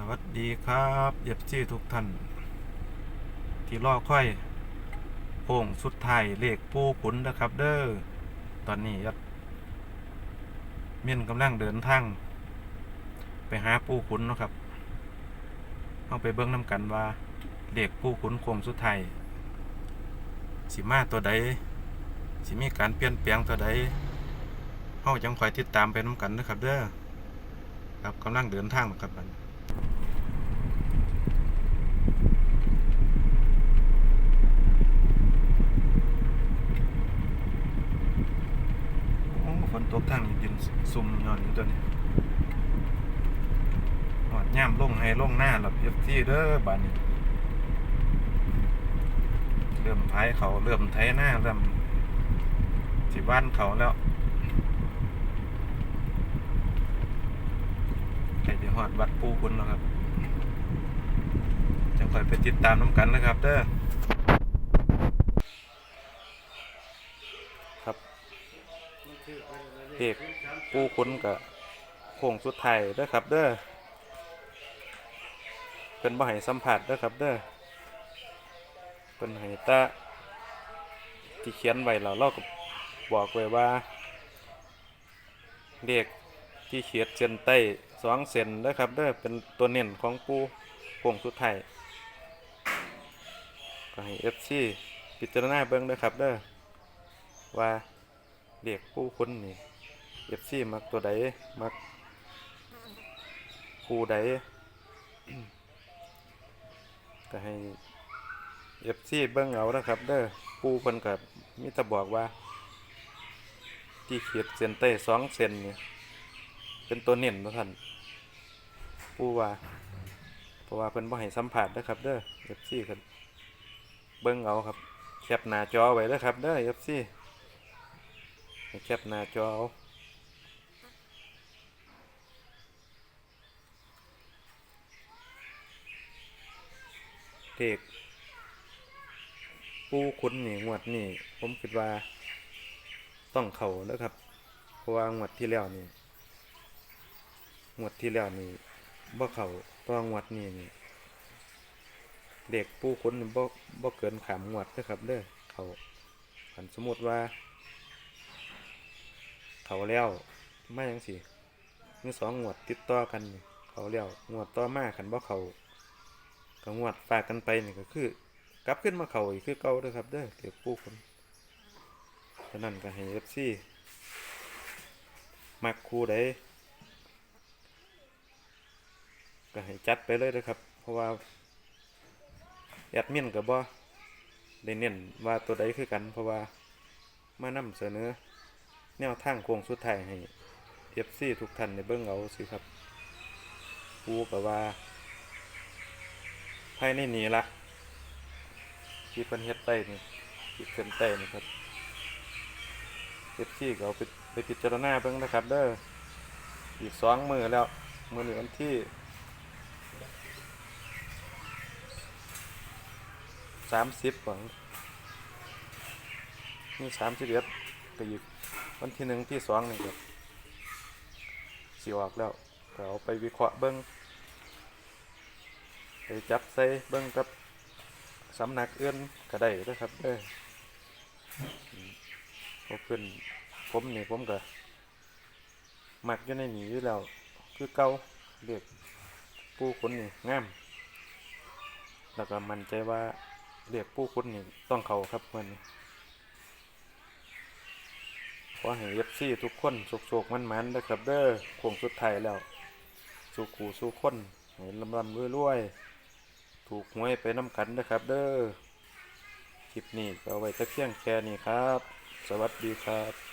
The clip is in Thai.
สวัสดีครับเอฟซีทุกท่าน ที่รอค่อยโค้งสุดท้ายเลขปูขุนนะครับ เด้อตอนนี้ยัดเมียนกำลังเดินทางไปหาปูขุนนะครับเอาไปเบิ้งน้ำกันว่าเลขปูขุนโค้งสุดท้ายสิมาตัวใดสิมีการเปลี่ยนแปลงตัวใดเฮาจังคอยติดตามไปน้ำกันนะครับ เด้อครับกำลังเดินทางนะครับบัน โอ้ฝนตก ทางนี้ยืนซุ่มย้อนอยู่ตัวนี้หอดย่ามลงให้ลงหน้าหลับเอฟที่เด้อบานนี้เริ่มไถเขาเริ่มไถหน้าเริ่มสิบ้านเขาแล้วใกล้จะหอดวัดปูคุณแล้วครับจะคอยไปติดตามน้ำกันนะครับเด้อครับ เด็กปูคุ้นกับโค้งสุดไทยเด้อครับเด้อเป็นบ่ให้สัมผัสเด้อครับเด้อเป็นให้ตาที่เขียนไว้แล้วเราก็บอกไว้ว่าเด็กที่เขียนเส้นใต้สองเส้นเด้อครับเด้อเป็นตัวเน้นของปูโค้งสุดไทยก็ให้ FC พิจารณาเบิ่งด้อครับเด้อว่าเด็กปูคุ้นนี่ เอฟซีมักตัวใดมักคู่ใดก็ให้เอฟซีเบิ่งเอานะครับ เด้อปูเพิ่นกับมิตรบอกว่า ที่เขียดเส้นใต้สองเส้นเนี่ยเป็นตัวเน้นนะท่านปูว่าเพราะว่าเพิ่นบ่ให้สัมผัสนะครับเด้อเอฟซีกันเบิ่งเอาครับแคปหน้าจอไว้เด้อครับเด้อเอฟซีแคปหน้าจอเอา เด็กปูคุณนี่งวดนี่ผมคิดว่าต้องเข่าแล้วครับ เพราะว่างวดที่แล้วนี่งวดที่แล้วนี่บ่เข่าต้องงวดนี้นี่เด็กปูคุณนี่บ่บ่เกินขามงวดนะครับเด้อเขาขันสมมติว่า เขาแล้วไม่ยังสิมีสองงวดติดต่อกัน เขาแล้วงวดต่อมาขันบ่เข่า ก็งวดฝากกันไปนี่ก็คือ กลับขึ้นมาเขาอีกคือเก่าเด้อครับเด้อเดี๋ยวผู้คนฉะนั้นก็ให้ FC มักคู่ใดก็ให้จัดไปเลยนะครับ เพราะว่าแอดมินก็บ่ได้เน้นว่าตัวใดคือกัน เพราะว่ามานำเสนอแนวทางโค้งสุดท้ายให้ FC ทุกท่านได้เบิ่งเอาสิครับปูก็ว่า ภายในนี้ละที่เพิ่นเฮ็ดใต้นี่ที่เพิ่นใต้นี่ครับเอฟซีก็เอาไปไปพิจารณาเบิ่งนะครับ เด้ออีกสองมือแล้วมือหนี้วันที่สามสิบหวังนี่สามสิบเอ็ดก็อีกวันที่หนึ่งที่สองนี่ครับสิออกแล้วก็เอาไปวิเคราะห์เบิ่ง ไปจับใส่เบิ้งกับสำนักเอื้อนก็ได้เด้อครับเด้ออืมเพราะเพิ่นผมนี่ผมก็มักอยู่ในนี้อยู่แล้วคือเก่าเรียกผู้คนนี่งามแล้วก็มั่นใจว่าเรียกผู้คนนี่ต้องเขาครับมันขอให้เอฟซีทุกคนโศกๆมันๆนะครับเด้อโค้งสุดท้ายแล้ว สู่ขู่สู่คนให้ลำลำรวยๆ ถูกหวยไปน้ำกันนะครับ เด้อคลิปนี้ก็เอาไว้แต่เพียงแค่นี้ครับ สวัสดีครับ